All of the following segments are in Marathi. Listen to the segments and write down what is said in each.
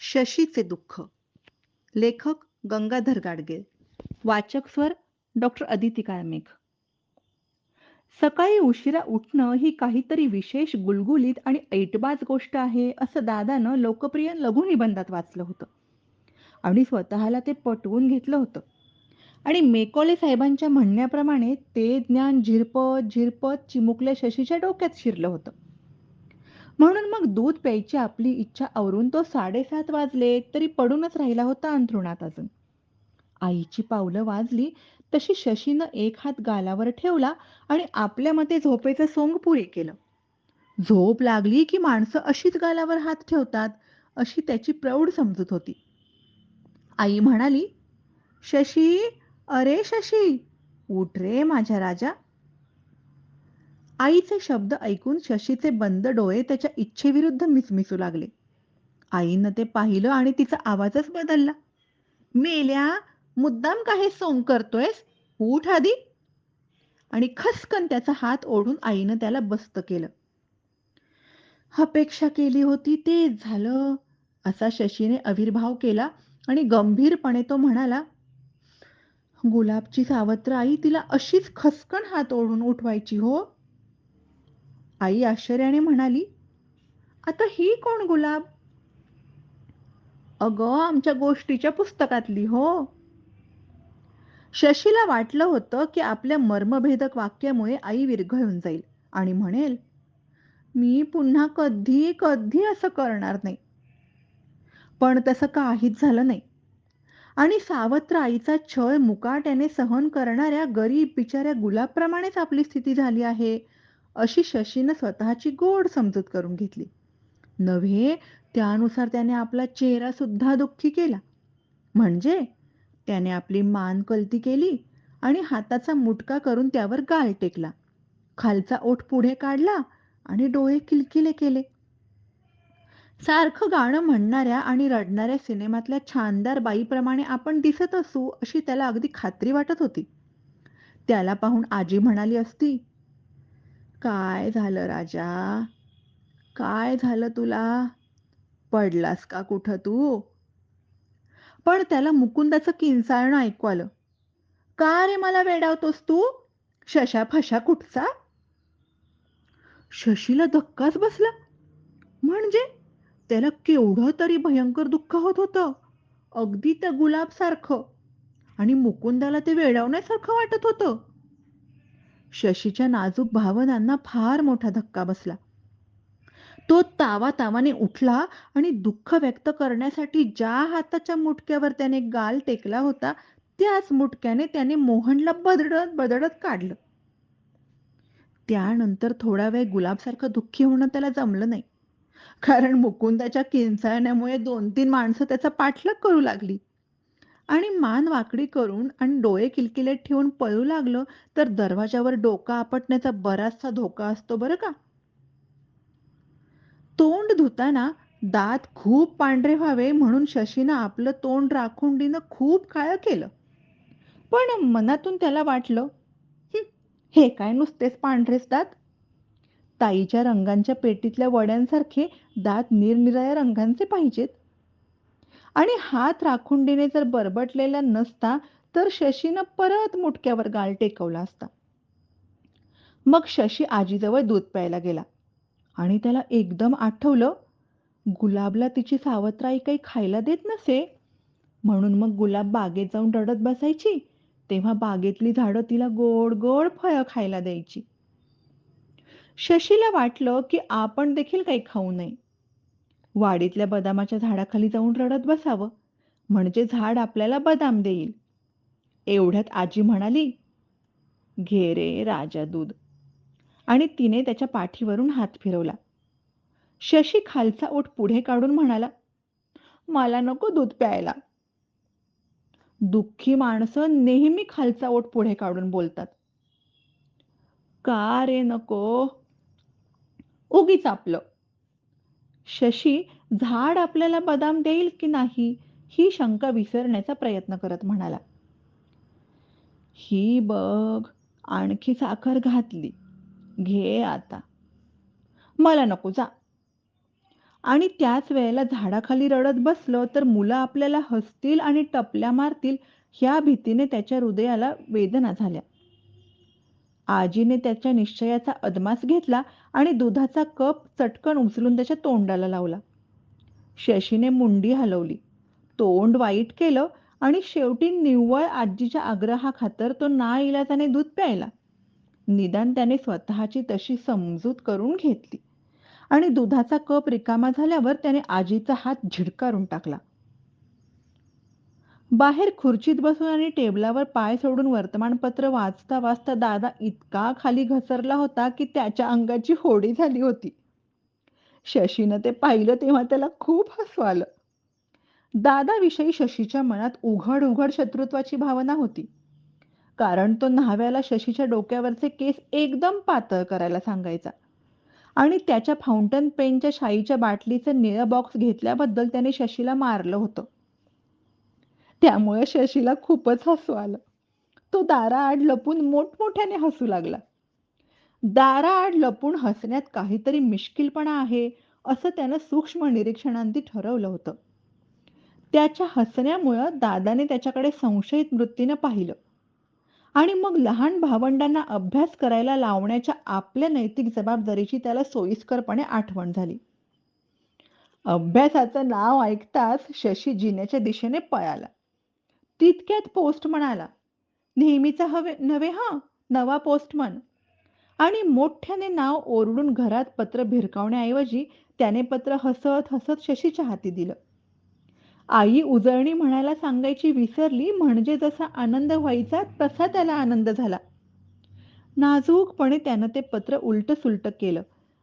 शशीचे दुःख. लेखक गंगाधर गाडगे. वाचक स्वर डॉक्टर अदिती काळमेघ सकाळी उशिरा उठणं ही काहीतरी विशेष गुलगुलीत आणि ऐटबाज गोष्ट आहे असं दादानं लोकप्रिय लघुनिबंधात वाचलं होतं. आणि स्वतःला ते पटवून घेतलं होतं. आणि मेकोले साहेबांच्या म्हणण्याप्रमाणे ते ज्ञान झिरपत झिरपत चिमुकल्या शशीच्या डोक्यात शिरलं होतं. म्हणून मग दूध प्यायची आपली इच्छा आवरून तो साडेसात वाजले तरी पडूनच राहिला होता अंथरुणात अजून. आईची पावलं वाजली तशी शशीनं एक हात गालावर ठेवला आणि आपल्या मते झोपेचं सोंग पुरे केलं. झोप लागली की माणसं अशीच गालावर हात ठेवतात अशी त्याची प्रौढ समजूत होती. आई म्हणाली शशी अरे शशी उठ रे माझ्या राजा आईचे शब्द ऐकून शशीचे बंद डोळे त्याच्या इच्छेविरुद्ध मिसमिसू लागले. आईनं ते पाहिलं आणि तिचा आवाजच बदलला. मेल्या मुद्दाम का हे सोंग करतोयस? उठ आधी. आणि खसकन त्याचा हात ओढून आईनं त्याला बस्त केलं. अपेक्षा केली होती तेच झालं असा शशीने आविर्भाव केला आणि गंभीरपणे तो म्हणाला गुलाबची सावत्र आई तिला अशीच खसकन हात ओढून उठवायची हो. आई आश्चर्याने म्हणाली आता ही कोण गुलाब? अगं आमच्या गोष्टीच्या पुस्तकातली हो. शशीला वाटलं होतं की आपल्या मर्मभेदक वाक्यामुळे आई विरघळून जाईल आणि म्हणेल मी पुन्हा कधी कधी असं करणार नाही. पण तसं काहीच झालं नाही. आणि सावत्र आईचा छळ मुकाट्याने सहन करणाऱ्या गरीब बिचाऱ्या गुलाबप्रमाणेच आपली स्थिती झाली आहे. अशी शशीनं स्वतःची गोड समजूत करून घेतली. नव्हे त्यानुसार त्याने आपला चेहरा सुद्धा दुःखी केला. म्हणजे त्याने आपली मान कलती केली आणि हाताचा मुटका करून त्यावर गाल टेकला. खालचा ओठ पुढे काढला आणि डोळे किलकिले केले. सारखं गाणं म्हणणाऱ्या आणि रडणाऱ्या सिनेमातल्या छानदार बाईप्रमाणे आपण दिसत असू अशी त्याला अगदी खात्री वाटत होती. त्याला पाहून आजी म्हणाली असती काय झालं राजा? काय झालं तुला? पडलास का कुठं तू? पण त्याला मुकुंदाचं किंचाळणं ऐकू आलं. का रे मला वेडावतोस तू? शशा फशा कुठचा? शशीला धक्काच बसला. म्हणजे? त्याला केवढं तरी भयंकर दुःख होत होतं. अगदी त्या गुलाब सारखं आणि मुकुंदाला ते वेडावण्यासारखं वाटत होतं. शशीच्या नाजूक भावनांना फार मोठा धक्का बसला. तो तावा तावाने उठला आणि दुःख व्यक्त करण्यासाठी ज्या हाताच्या मुटक्यावर त्याने गाल टेकला होता त्याच मुटक्याने त्याने मोहनला बदडत बदडत काढलं. त्यानंतर थोडा वेळ गुलाबसारखं दुःखी होणं त्याला जमलं नाही. कारण मुकुंदाच्या किंचाळण्यामुळे दोन तीन माणसं त्याचा पाठलाग करू लागली. आणि मान वाकडी करून आणि डोळे किलकिलेत ठेवून पळू लागलं तर दरवाजावर डोका आपटण्याचा बराचसा धोका असतो बरं का? तोंड धुताना दात खूप पांढरे व्हावे म्हणून शशीनं आपलं तोंड राखुंडीनं खूप काळं केलं. पण मनातून त्याला वाटलं हे काय नुसतेच पांढरेच दात? ताईच्या रंगांच्या पेटीतल्या वड्यांसारखे दात निरनिराळ्या रंगांचे पाहिजेत. आणि हात राखुंडीने जर बरबटलेला नसता तर शशीनं परत मुटक्यावर गाल टेकवला असता. मग शशी आजीजवळ दूध प्यायला गेला आणि त्याला एकदम आठवलं गुलाबला तिची सावत्राई काही खायला देत नसे. म्हणून मग गुलाब बागेत जाऊन रडत बसायची तेव्हा बागेतली झाडं तिला गोड गोड फळं खायला द्यायची. शशीला वाटलं की आपण देखील काही खाऊ नये. वाडीतल्या बदामाच्या झाडाखाली जाऊन रडत बसावं. म्हणजे झाड आपल्याला बदाम देईल. एवढ्यात आजी म्हणाली घे रे राजा दूध. आणि तिने त्याच्या पाठीवरून हात फिरवला. शशी खालचा ओठ पुढे काढून म्हणाला मला नको दूध प्यायला. दुःखी माणसं नेहमी खालचा ओठ पुढे काढून बोलतात. का रे नको. उगीच आपलं. शशी झाड आपल्याला बदाम देईल की नाही ही शंका विसरण्याचा प्रयत्न करत म्हणाला. ही बघ आणखी साखर घातली. घे आता. मला नको जा. आणि त्याच वेळेला झाडाखाली रडत बसलं तर मुलं आपल्याला हसतील आणि टपल्या मारतील ह्या भीतीने त्याच्या हृदयाला वेदना झाल्या. आजीने त्याच्या निश्चयाचा अदमास घेतला आणि दुधाचा कप चटकन उचलून त्याच्या तोंडाला लावला. शशीने मुंडी हलवली. तोंड वाईट केलं आणि शेवटी निव्वळ आजीच्या आग्रहाखातर तो ना इलाजाने दूध प्यायला. निदान त्याने स्वतःची तशी समजूत करून घेतली आणि दुधाचा कप रिकामा झाल्यावर त्याने आजीचा हात झिडकारून टाकला. बाहेर खुर्चीत बसून आणि टेबलावर पाय सोडून वर्तमानपत्र वाचता वाचता दादा इतका खाली घसरला होता की त्याच्या अंगाची होडी झाली होती. शशीनं ते पाहिलं तेव्हा त्याला खूप हसू आलं. दादाविषयी शशीच्या मनात उघड उघड शत्रुत्वाची भावना होती. कारण तो न्हाव्याला शशीच्या डोक्यावरचे केस एकदम पातळ करायला सांगायचा आणि त्याच्या फाउंटन पेनच्या शाईच्या बाटलीचं निळं बॉक्स घेतल्याबद्दल त्याने शशीला मारलं होतं. त्यामुळे शशीला खूपच हसू आलं. तो दाराआड लपून मोठमोठ्याने हसू लागला. दाराआड लपून हसण्यात काहीतरी मिश्किलपणा आहे असं त्यानं सूक्ष्म निरीक्षणांती ठरवलं होतं. त्याच्या हसण्यामुळं दादाने त्याच्याकडे संशयित वृत्तीनं पाहिलं आणि मग लहान भावंडांना अभ्यास करायला लावण्याच्या आपल्या नैतिक जबाबदारीची त्याला सोयीस्करपणे आठवण झाली. अभ्यासाचं नाव ऐकताच शशी जिन्याच्या दिशेने पळाला. तितक्यात पोस्ट म्हणाला नेहमीचा हवे नव्हे हा नवा पोस्टमन. आणि मोठ्याने नाव ओरडून घरात पत्र भिरकावण्याऐवजी त्याने पत्र हसत हसत शशीच्या हाती दिलं. आई उजळणी म्हणायला सांगायची विसरली म्हणजे जसा आनंद व्हायचा तसा त्याला आनंद झाला. नाजूकपणे त्यानं ते पत्र उलट सुलट केलं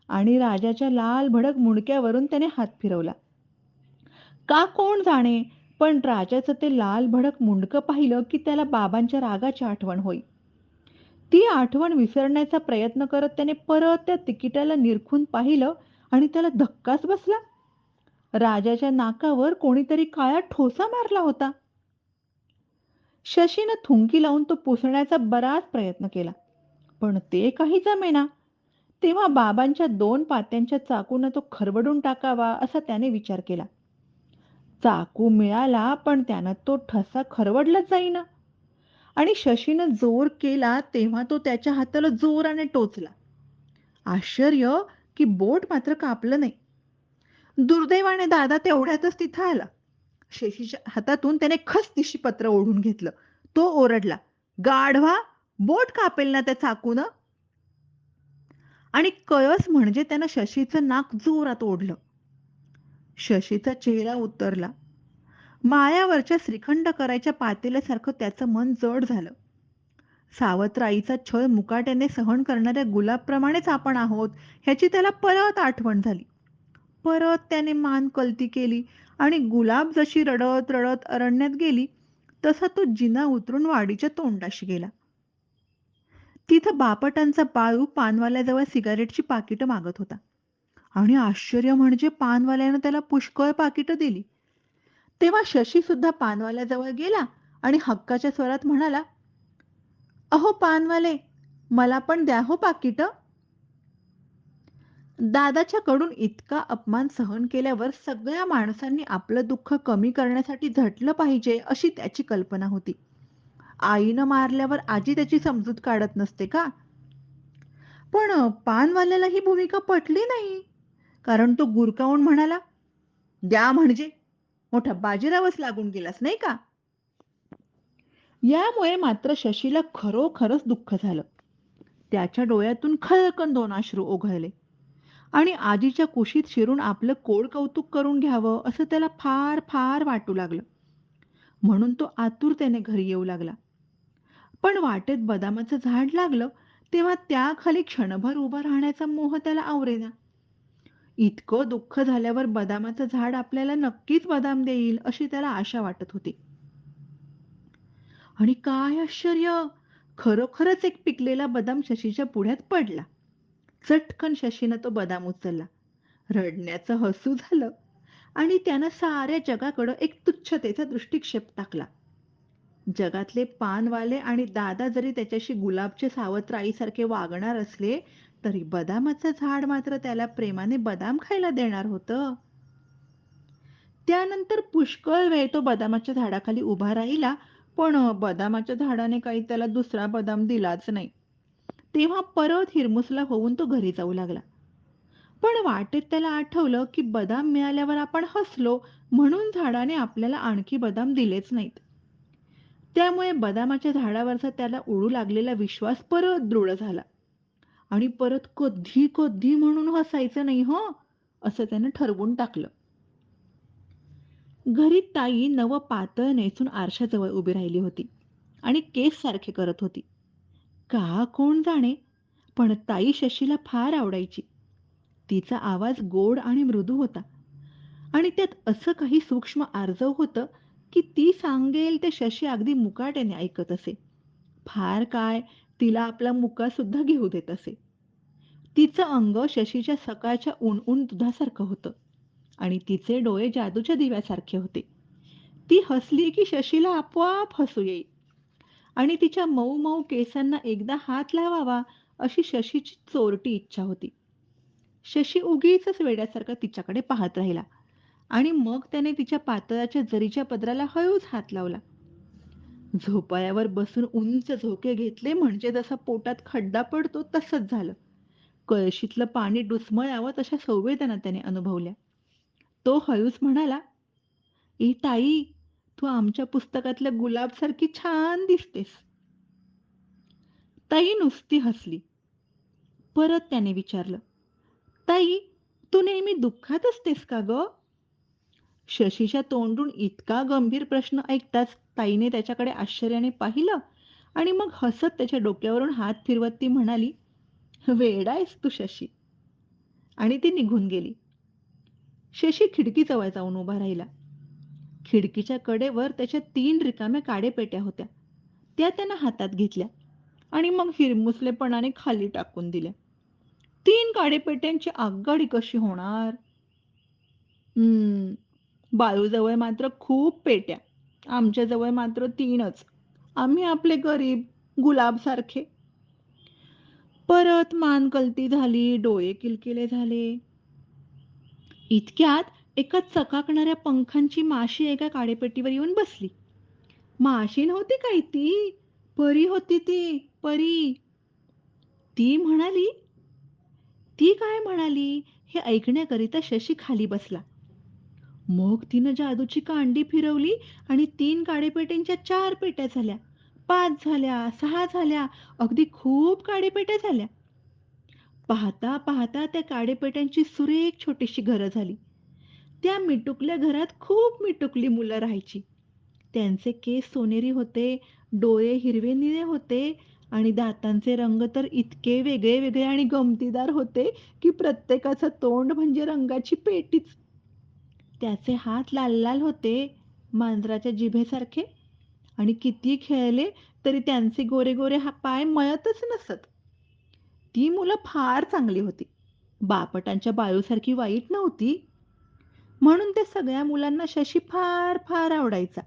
आणि राजाच्या लाल भडक मुंडक्यावरून त्याने हात फिरवला. का कोण जाणे पण राजाचं ते लाल भडक मुंडकं पाहिलं की त्याला बाबांच्या रागाची आठवण होई. ती आठवण विसरण्याचा प्रयत्न करत त्याने परत त्या तिकिटाला निरखून पाहिलं आणि त्याला धक्काच बसला. राजाच्या नाकावर कोणीतरी काळा ठोसा मारला होता. शशीनं थुंकी लावून तो पुसण्याचा बराच प्रयत्न केला. पण ते काही जमेना. तेव्हा बाबांच्या दोन पात्यांच्या चाकूनं तो खरवडून टाकावा असा त्याने विचार केला. चाकू मिळाला पण त्यानं तो ठसा खरवडलाच जाईना आणि शशीनं जोर केला तेव्हा तो त्याच्या हाताला जोराने टोचला. आश्चर्य की बोट मात्र कापलं नाही. दुर्दैवाने दादा तेवढ्यातच तिथं आला. शशीच्या हातातून त्याने खसदिशी पत्र ओढून घेतलं. तो ओरडला, गाढवा बोट कापेल ना त्या चाकूनं? आणि कळस म्हणजे त्यानं शशीचं नाक जोरात ओढलं. शशीचा चेहरा उतरला. मायावरच्या श्रीखंड करायच्या पातेल्यासारखं त्याचं मन जड झालं. सावत्राईचा छळ मुकाट्याने सहन करणाऱ्या गुलाबप्रमाणेच आपण आहोत ह्याची त्याला परत आठवण झाली. परत त्याने मान कलती केली आणि गुलाब जशी रडत रडत अरण्यात गेली तसा तो जिना उतरून वाडीच्या तोंडाशी गेला. तिथं बापटांचा बाळू पानवाल्याजवळ सिगारेटची पाकिटं मागत होता आणि आश्चर्य म्हणजे पानवाल्यानं त्याला पुष्कळ पाकिटं दिली. तेव्हा शशी सुद्धा पानवाल्याजवळ गेला आणि हक्काच्या स्वरात म्हणाला, अहो पानवाले, मला पण द्या हो पाकिटं. दादाच्याकडून इतका अपमान सहन केल्यावर सगळ्या माणसांनी आपलं दुःख कमी करण्यासाठी झटलं पाहिजे अशी त्याची कल्पना होती. आईनं मारल्यावर आजी त्याची समजूत काढत नसते का? पण पानवाल्याला ही भूमिका पटली नाही. कारण तो गुरकावून म्हणाला, द्या म्हणजे मोठा बाजीरावच लागून गेलास नाही का? यामुळे मात्र शशीला खरोखरच दुःख झालं. त्याच्या डोळ्यातून खळकन दोन अश्रू ओघळले आणि आजीच्या कुशीत शिरून आपलं कोड कौतुक करून घ्यावं असं त्याला फार फार वाटू लागलं. म्हणून तो आतुरतेने घरी येऊ लागला. पण वाटेत बदामाचं झाड लागलं तेव्हा त्याखाली क्षणभर उभं राहण्याचा मोह त्याला आवरेना. इतकं दुःख झाल्यावर बदामाचं झाड आपल्याला नक्कीच बदाम देईल अशी त्याला आशा वाटत होती. आणि काय आश्चर्य! खरोखरच एक पिकलेला बदाम शशीच्या पुढ्यात पडला. चटकन शशीनं तो बदाम उचलला. रडण्याचं हसू झालं आणि त्यानं साऱ्या जगाकडं एक तुच्छतेचा दृष्टिक्षेप टाकला. जगातले पानवाले आणि दादा जरी त्याच्याशी गुलाबचे सावत्र आईसारखे वागणार असले तरी बदामाचं झाड मात्र त्याला प्रेमाने बदाम खायला देणार होतं. त्यानंतर पुष्कळ वेळ तो बदामाच्या झाडाखाली उभा राहिला, पण बदामाच्या झाडाने काही त्याला दुसरा बदाम दिलाच नाही. तेव्हा परत हिरमुसला होऊन तो घरी जाऊ लागला. पण वाटेत त्याला आठवलं, की बदाम मिळाल्यावर आपण हसलो, म्हणून झाडाने आपल्याला आणखी बदाम दिलेच नाहीत. त्यामुळे बदामाच्या झाडावरचा त्याला उडू लागलेला विश्वास परत दृढ झाला आणि परत कधी कधी म्हणून हसायचं नाही हो असं त्यानं ठरवून टाकलं. घरी ताई नव पातळ नेसून आरशाजवळ उभी राहिली होती आणि केस सारखे करत होती. का कोण जाणे, पण ताई शशीला फार आवडायची. तिचा आवाज गोड आणि मृदू होता आणि त्यात असं काही सूक्ष्म आर्जव होतं, की ती सांगेल ते शशी अगदी मुकाट्याने ऐकत असे. फार काय, तिला आपला मुका सुद्धा घेऊ देत असे. तिचं अंग शशीच्या सकाळच्या ऊन-ऊन दुधासारखं होतं आणि तिचे डोळे जादूच्या दिव्यासारखे होते. ती हसली की शशीला आपोआप हसू येई आणि तिच्या मऊ-मऊ केसांना एकदा हात लावावा अशी शशीची चोरटी इच्छा होती. शशी उगीचच वेड्यासारखा तिच्याकडे पाहत राहिला आणि मग त्याने तिच्या पातळाच्या जरीच्या पदराला हळूच हात लावला. झोपाळ्यावर बसून उंच झोके घेतले म्हणजे जसा पोटात खड्डा पडतो तसंच झालं. कळशीतलं पाणी डुसमळावं तशा संवेदना त्याने अनुभवल्या. तो हळूच म्हणाला, "ए ताई, तू आमच्या पुस्तकातल्या गुलाबसारखी छान दिसतेस." ताई नुसती हसली. परत त्याने विचारलं, "ताई, तू नेहमी दुःखात असतेस का ग शशीच्या तोंडून इतका गंभीर प्रश्न ऐकताच ताईने त्याच्याकडे आश्चर्याने पाहिलं आणि मग हसत त्याच्या डोक्यावरून हात फिरवत ती म्हणाली, वेडायस आहेस तू शशी." आणि ती निघून गेली. शशी खिडकीजवळ जाऊन उभा राहिला. खिडकीच्या कडेवर त्याच्या तीन रिकाम्या काडेपेट्या होत्या. त्या त्यानं हातात घेतल्या आणि मग हिरमुसलेपणाने खाली टाकून दिल्या. तीन काडेपेट्यांची आगगाडी कशी होणार? हम्म, बाळूजवळ मात्र खूप पेट्या. आमच्याजवळ मात्र तीनच. आम्ही आपले गरीब, गुलाबसारखे. परत मानकलती झाली, डोळे किलकिले झाले. इतक्यात एका चकाकणाऱ्या पंखांची माशी एका काडेपेटीवर येऊन बसली. माशी नव्हती काही ती, परी होती ती, परी. ती म्हणाली ती काय म्हणाली हे ऐकण्याकरिता शशी खाली बसला. मग तिनं जादूची कांडी फिरवली आणि तीन काडेपेट्यांच्या चार पेट्या झाल्या, पाच झाल्या, सहा झाल्या, अगदी खूप काडेपेट्या झाल्या. पाहता पाहता त्या काडेपेट्यांची सुरेख छोटीशी घरं झाली. त्या मिटुकल्या घरात खूप मिटुकली मुलं राहायची. त्यांचे केस सोनेरी होते, डोळे हिरवे निळे होते आणि दातांचे रंग तर इतके वेगळे वेगळे आणि गमतीदार होते, की प्रत्येकाचं तोंड म्हणजे रंगाची पेटीच. त्याचे हात लाल लाल होते, मांजराच्या जिभेसारखे आणि किती खेळले तरी त्यांचे गोरे गोरे हा पाय मळतच नसत. ती मुलं फार चांगली होती. बापटांच्या बाळूसारखी वाईट नव्हती. म्हणून त्या सगळ्या मुलांना शशी फार फार आवडायचा.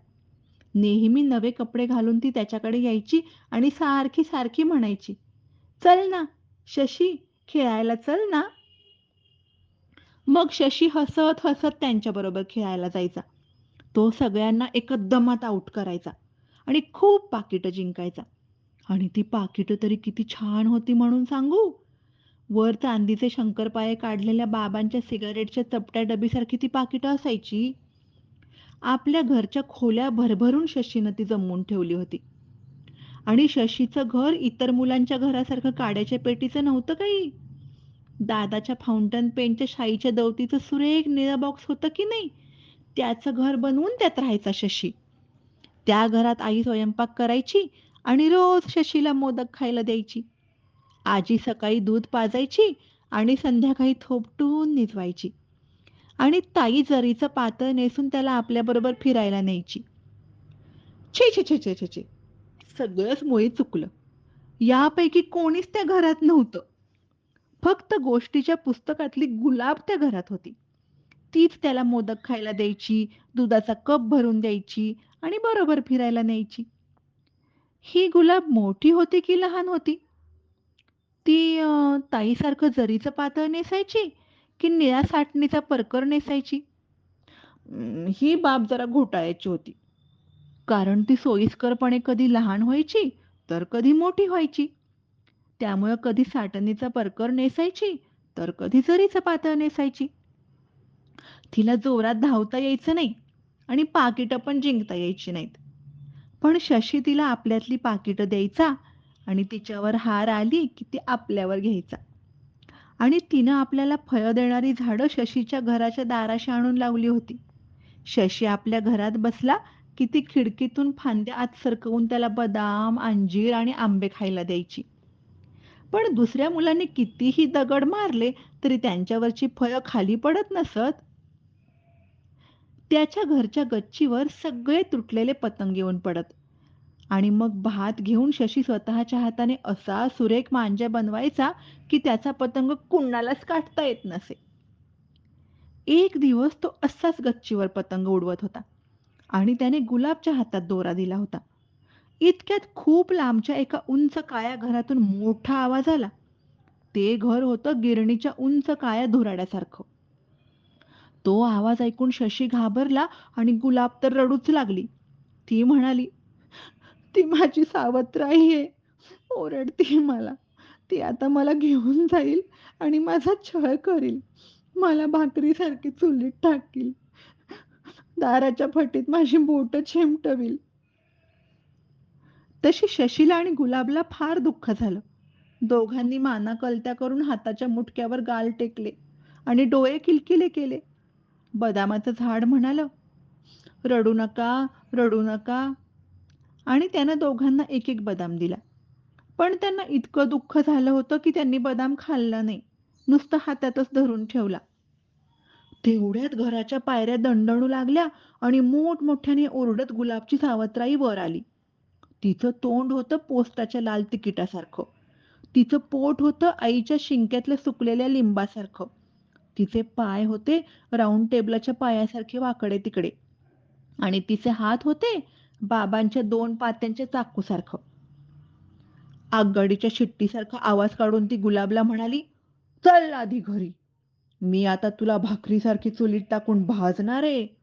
नेहमी नवे कपडे घालून ती त्याच्याकडे यायची आणि सारखी सारखी म्हणायची, "चल ना, शशी, खेळायला चल ना." मग शशी हसत हसत त्यांच्याबरोबर खेळायला जायचा. तो सगळ्यांना एकदमात आउट करायचा आणि खूप पाकिटं जिंकायचा. आणि ती पाकिटं तरी किती छान होती म्हणून सांगू? वर चांदीचे शंकरपाये काढलेल्या बाबांच्या सिगारेटच्या चपट्या डबीसारखी ती पाकिटं असायची. आपल्या घरच्या खोल्या भरभरून शशीनं ती जमवून ठेवली होती. आणि शशीचं घर इतर मुलांच्या घरासारखं काड्याच्या पेटीचं नव्हतं काही. दादाच्या फाउंटन पेनच्या शाईच्या दवतीचं सुरेख निळं बॉक्स होतं की नाही, त्याचं घर बनवून त्यात राहायचा शशी. त्या घरात आई स्वयंपाक करायची आणि रोज शशीला मोदक खायला द्यायची. आजी सकाळी दूध पाजायची आणि संध्याकाळी थोपटून निजवायची. आणि ताई जरीचं पातळ नेसून त्याला आपल्याबरोबर फिरायला न्यायची. छे छे छे छे छे छे सगळंच मुळी चुकलं. यापैकी कोणीच त्या घरात नव्हतं. फक्त गोष्टीच्या पुस्तकातली गुलाब त्या घरात होती. तीच त्याला मोदक खायला द्यायची, दुधाचा कप भरून द्यायची आणि बरोबर फिरायला न्यायची. ही गुलाब मोठी होती की लहान होती? ती ताईसारखं जरीचं पातळ नेसायची की निळ्या साटणीचा परकर नेसायची? ही बाब जरा घोटाळ्याची होती. कारण ती सोयीस्करपणे कधी लहान व्हायची, तर कधी मोठी व्हायची. त्यामुळं कधी साटणीचा परकर नेसायची, तर कधी जरीचं पातळ नेसायची. तिला जोरात धावता यायचं नाही आणि पाकिटं पण जिंकता यायची नाहीत. पण शशी तिला आपल्यातली पाकिटं द्यायचा आणि तिच्यावर हार आली की ती आपल्यावर घ्यायचा. आणि तिनं आपल्याला फळं देणारी झाडं शशीच्या घराच्या दाराशी आणून लावली होती. शशी आपल्या घरात बसला की ती खिडकीतून फांद्या आत सरकवून त्याला बदाम, अंजीर आणि आंबे खायला द्यायची. पण दुसऱ्या मुलांनी कितीही दगड मारले तरी त्यांच्यावरची फळं खाली पडत नसत. त्याच्या घरच्या गच्चीवर सगळे तुटलेले पतंग येऊन पडत आणि मग भात घेऊन शशी स्वतःच्या हाताने असा सुरेख मांजा बनवायचा की त्याचा पतंग कुणालाच काढता येत नसे. एक दिवस तो असाच गच्चीवर पतंग उडवत होता आणि त्याने गुलाबच्या हातात दोरा दिला होता. इतक्यात खूप लांबच्या एका उंच काळ्या घरातून मोठा आवाज आला. ते घर होतं गिरणीच्या उंच काळ्या धुराड्यासारखं. तो आवाज ऐकून शशी घाबरला आणि गुलाब तर रडूच लागली. ती म्हणाली, "ती माझी सावत्र-आई आहे. ओरडते मला. ती आता मला घेऊन जाईल आणि माझा छळ करील. मला भाकरीसारखी चुलीत टाकील. दाराच्या फटीत माझी बोटं चिमटवील." तशी शशीला आणि गुलाबला फार दुःख झालं. दोघांनी माना कलत्या करून हाताच्या मुटक्यावर गाल टेकले आणि डोळे किलकिले केले. बदामाचं झाड म्हणालं, "रडू नका, रडू नका." आणि त्यानं दोघांना एक एक बदाम दिला. पण त्यांना इतकं दुःख झालं होतं की त्यांनी बदाम खाल्ला नाही. नुसतं हातातच धरून ठेवला. तेवढ्यात घराच्या पायऱ्या दणदणू लागल्या आणि मोठमोठ्याने ओरडत गुलाबची सावत्राई वर आली. तिचं तोंड होतं पोस्टाच्या लाल तिकिटासारखं. तिचं पोट होतं आईच्या शिंक्यातल्या सुकलेल्या लिंबासारखं. तिचे पाय होते राऊंड टेबलाच्या पायासारखे वाकडे-तिकडे आणि तिचे हात होते बाबांच्या दोन पात्यांच्या चाकूसारखं. आगगाडीच्या शिट्टीसारखा आवाज काढून ती गुलाबला म्हणाली, "चल आधी घरी. मी आता तुला भाकरीसारखी चुलीत टाकून भाजणार आहे."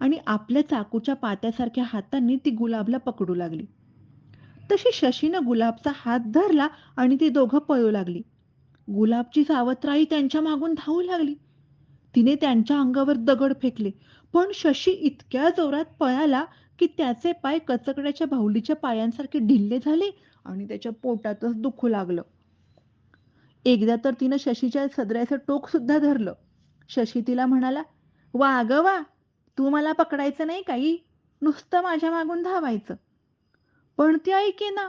आणि आपल्या चाकूच्या पात्यासारख्या हातांनी ती गुलाबला पकडू लागली. तशी शशीनं गुलाबचा हात धरला आणि ती दोघं पळू लागली. गुलाबची सावत्राई त्यांच्या मागून धावू लागली. तिने त्यांच्या अंगावर दगड फेकले. पण शशी इतक्या जोरात पळाला की त्याचे पाय कचकड्याच्या बाहुलीच्या पायांसारखे ढिल्ले झाले आणि त्याच्या पोटातच दुखू लागलं. एकदा तर तिनं शशीच्या सदऱ्याचं टोक सुद्धा धरलं. शशी तिला म्हणाला, "वा गं वा, तू मला पकडायचं नाही काही. नुसतं माझ्या मागून धावायचं." पण ती ऐके ना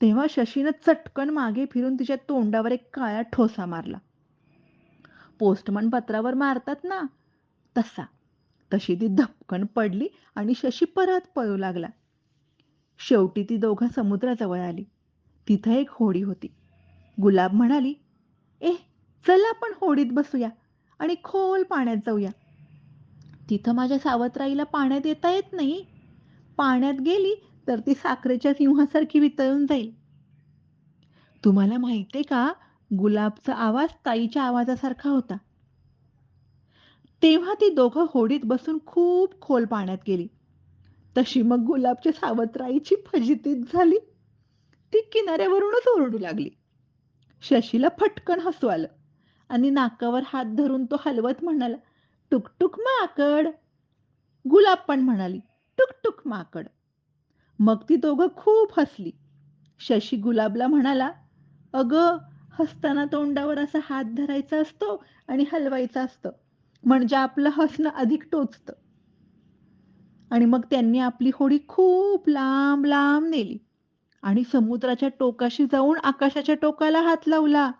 तेव्हा शशीनं चटकन मागे फिरून तिच्या तोंडावर एक काळा ठोसा मारला. पोस्टमन पत्रावर मारतात ना, तसा. तशी ती धपकन पडली आणि शशी परत पळू लागला. शेवटी ती दोघं समुद्राजवळ आली. तिथं एक होडी होती. गुलाब म्हणाली, "ए, चल आपण होडीत बसूया आणि खोल पाण्यात जाऊया. तिथं माझ्या सावत्र-आईला पाण्यात येता येत नाही. पाण्यात गेली तर ती साखरेच्या सिंहासारखी वितळून जाईल." तुम्हाला माहितीये का, गुलाबचा आवाज ताईच्या आवाजासारखा होता. तेव्हा ती दोघं होडीत बसून खूप खोल पाण्यात गेली. तशी मग गुलाबच्या सावत्र-आईची फजितीच झाली. ती किनाऱ्यावरूनच ओरडू लागली. शशीला फटकन हसू आलं आणि नाकावर हात धरून तो हलवत म्हणाला, टुकटुक माकड." गुलाब पण म्हणाली, टुकटुक माकड." मग ती दोघं खूप हसली. शशी गुलाबला म्हणाला, "अगं, हसताना तोंडावर असा हात धरायचा असतो आणि हलवायचं असतं. म्हणजे आपलं हसणं अधिक टोचतं." आणि मग त्यांनी आपली होडी खूप लांब लांब नेली आणि समुद्राच्या टोकाशी जाऊन आकाशाच्या टोकाला हात लावला.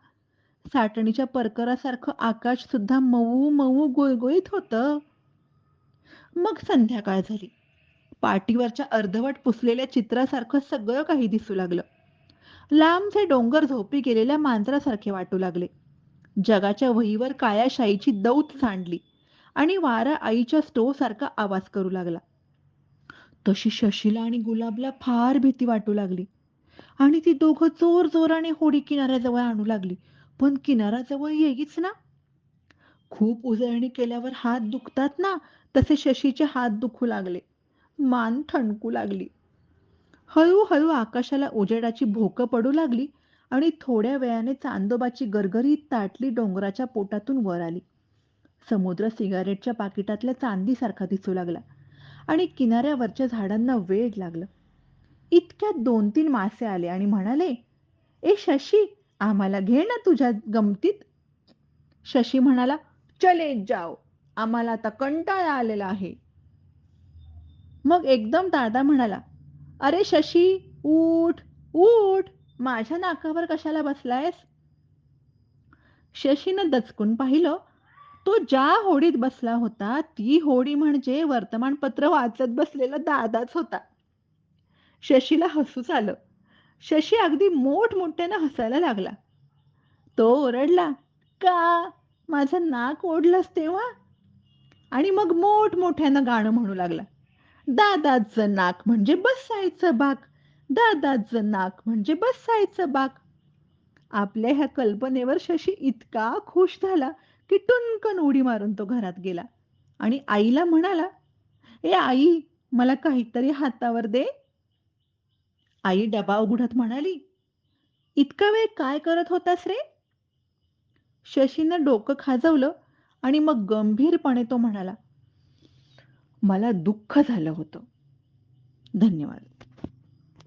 साटणीच्या परकरासारखं आकाश सुद्धा मऊ मऊ गुळगुळीत होतं. मग संध्याकाळ झाली. पाटीवरच्या अर्धवट पुसलेल्या चित्रासारखं सगळं काही दिसू लागलं. लांबचे डोंगर झोपी गेलेल्या मांजरासारखे वाटू लागले. जगाच्या वहीवर काळ्या शाईची दौत सांडली आणि वारा आईच्या स्टो सारखा आवाज करू लागला. तशी शशीला आणि गुलाबला फार भीती वाटू लागली आणि ती दोघं जोरजोराने होडी किनाऱ्याजवळ आणू लागली. पण किनाऱ्याजवळ येईच ना. खूप उजळणी केल्यावर हात दुखतात ना, तसे शशीचे हात दुखू लागले. मान ठणकू लागली. हळूहळू आकाशाला उजेडाची भोकं पडू लागली आणि थोड्या वेळाने चांदोबाची गरगरीत ताटली डोंगराच्या पोटातून वर आली. समुद्र सिगारेटच्या पाकिटातल्या चांदीसारखा दिसू लागला आणि किनाऱ्यावरच्या झाडांना वेड लागलं. इतक्यात दोन-तीन मासे आले आणि म्हणाले, "ए शशी, आम्हाला घे ना तुझ्या गमतीत." शशी म्हणाला, "चले जाओ, आम्हाला आता कंटाळा आलेला आहे." मग एकदम दादा म्हणाला, "अरे शशी, उठ, उठ, माझ्या नाकावर कशाला बसलायस?" शशीनं दचकून पाहिलं, तो ज्या होडीत बसला होता, ती होडी म्हणजे वर्तमानपत्र वाचत बसलेला दादाच होता. शशीला हसूच आलं. शशी अगदी मोठमोठ्यानं हसायला लागला. तो ओरडला, "का? माझं नाक ओढलंस तेव्हा?" आणि मग मोठमोठ्यानं गाणं म्हणू लागला. दादाचं नाक म्हणजे बसायचं बाक, दादाचं नाक म्हणजे बसायचं बाक. आपल्या ह्या कल्पनेवर शशी इतका खुश झाला, की टुनकन उडी मारून तो घरात गेला आणि आईला म्हणाला, "ए आई, मला काहीतरी हातावर दे." आई डबा उघडत म्हणाली, "इतका वेळ काय करत होतास रे?" शशीनं डोकं खाजवलं आणि मग गंभीरपणे तो म्हणाला, "मला दुःख झालं होतं." धन्यवाद.